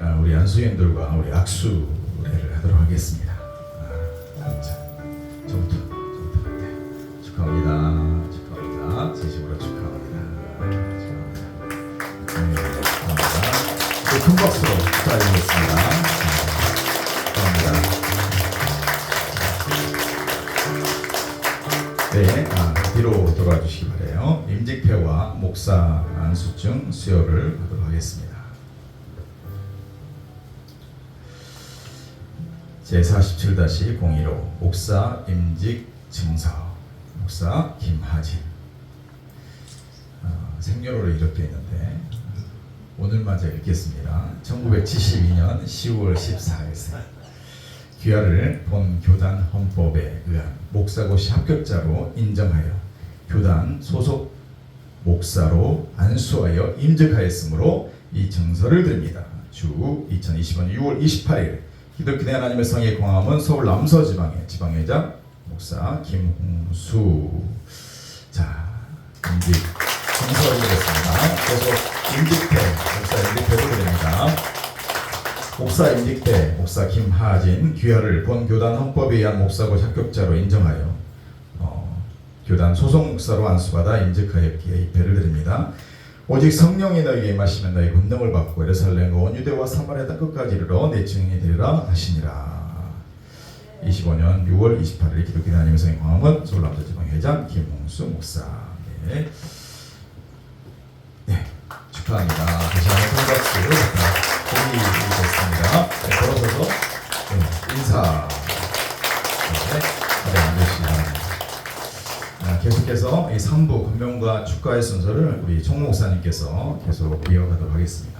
우리 안수인들과 우리 악수 노래를 하도록 하겠습니다. 아, 자, 저부터, 저부터. 네. 축하합니다. 축하합니다. 진심으로 축하합니다. 축하합니다. 네, 축하합니다. 네, 큰 박수로 축하드리겠습니다. 네, 아, 뒤로 돌아주시기 바래요. 임직패와 목사 안수증 수여를 하도록 하겠습니다. 제47-015 목사 임직 증서 목사 김하진 어, 생년월일 이렇게 있는데 오늘 맞아 읽겠습니다. 1972년 10월 14일생 귀하를 본 교단 헌법에 의한 목사고시 합격자로 인정하여 교단 소속 목사로 안수하여 임직하였으므로 이 증서를 드립니다. 주 2020년 6월 28일 기독교 하나님의 성의 광화문 서울 남서지방의 지방회장 목사 김홍수 자 임직 증서를 드렸습니다. 그래서 임직회 목사 임직회를 드립니다. 목사 임직대 목사 김하진 귀하를 본 교단 헌법에 의한 목사고 합격자로 인정하여 어, 교단 소속 목사로 안수받아 임직하였기에 입회를 드립니다. 오직 성령이 너희에게 임하시면 너희 권능을 받고 예루살렘과 원유대와 사마리아 땅 끝까지 이르러 내 증인이 되리라 하시니라. 25년 6월 28일 기독교 하나님의 성의 광화문 서울남도지방 회장 김홍수 목사. 네. 네, 축하합니다. 다시 한번 큰 박수 됐습니다. 네, 걸어서서 네, 인사. 계속해서 이 3부 금명과 축가의 순서를 우리 총 목사님께서 계속 이어가도록 하겠습니다.